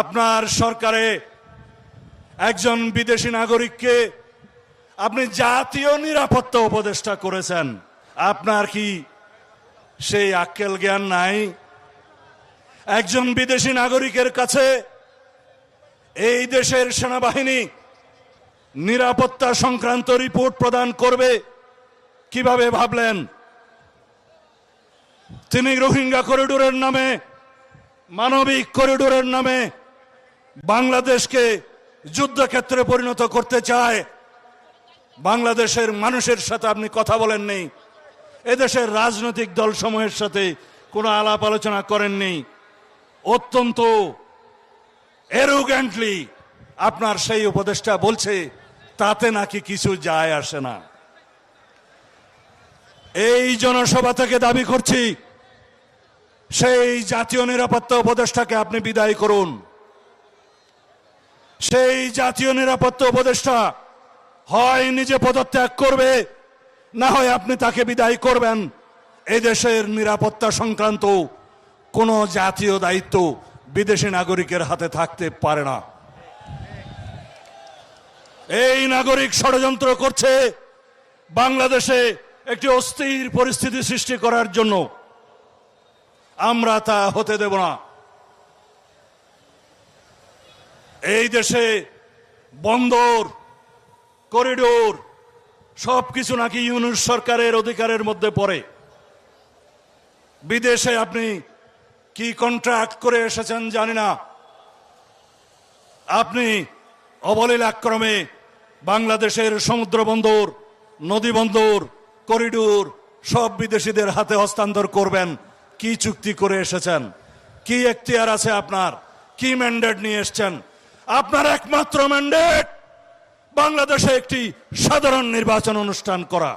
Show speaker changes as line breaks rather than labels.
আপনার সরকারে একজন বিদেশি নাগরিককে আপনি জাতীয় নিরাপত্তা উপদেষ্টা করেছেন। আপনার কি সেই আক্কেল জ্ঞান নাই? একজন বিদেশি নাগরিকের কাছে এই দেশের সেনাবাহিনী নিরাপত্তা সংক্রান্ত রিপোর্ট প্রদান করবে কীভাবে ভাবলেন? তিনি রোহিঙ্গা করিডোরের নামে, মানবিক করিডোরের নামে বাংলাদেশকে যুদ্ধক্ষেত্রে পরিণত করতে চায়, বাংলাদেশের মানুষের সাথে আপনি কথা বলেন নেই, এদেশের রাজনৈতিক দলসমূহের সাথে কোনো আলাপ আলোচনা করেননি অত্যন্ত এরোগ্যান্টলি আপনার সেই উপদেষ্টা বলছে, তাতে নাকি কিছু যায় আসে না। এই জনসভা থেকে দাবি করছি, সেই জাতীয় নিরাপত্তা উপদেষ্টাকে আপনি বিদায় করুন। সেই জাতীয় নিরাপত্তা উপদেষ্টা হয় নিজে পদত্যাগ করবে, না হয় আপনি তাকে বিদায় করবেন। এই দেশের নিরাপত্তা সংক্রান্ত কোনো জাতীয় দায়িত্ব বিদেশি নাগরিকের হাতে থাকতে পারে না। এই নাগরিক ষড়যন্ত্র করছে বাংলাদেশে একটি অস্থির পরিস্থিতি সৃষ্টি করার জন্য। আমরা তা হতে দেব না। এই দেশে বন্দর, করিডোর সব কিছু নাকি ইউনুস সরকারের অধিকারের মধ্যে পড়ে। বিদেশে আপনি কি কন্ট্রাক্ট করে এসেছেন জানি না। আপনি অবলীলাক্রমে বাংলাদেশের সমুদ্র বন্দর, নদী বন্দর, করিডোর, সব বিদেশিদের হাতে হস্তান্তর করবেন। কি চুক্তি করে এসেছেন? কি এখতিয়ার আছে আপনার? কি ম্যান্ডেট নিয়ে এসেছেন? আপনার একমাত্র ম্যান্ডেট বাংলাদেশে একটি সাধারণ নির্বাচন অনুষ্ঠান করা।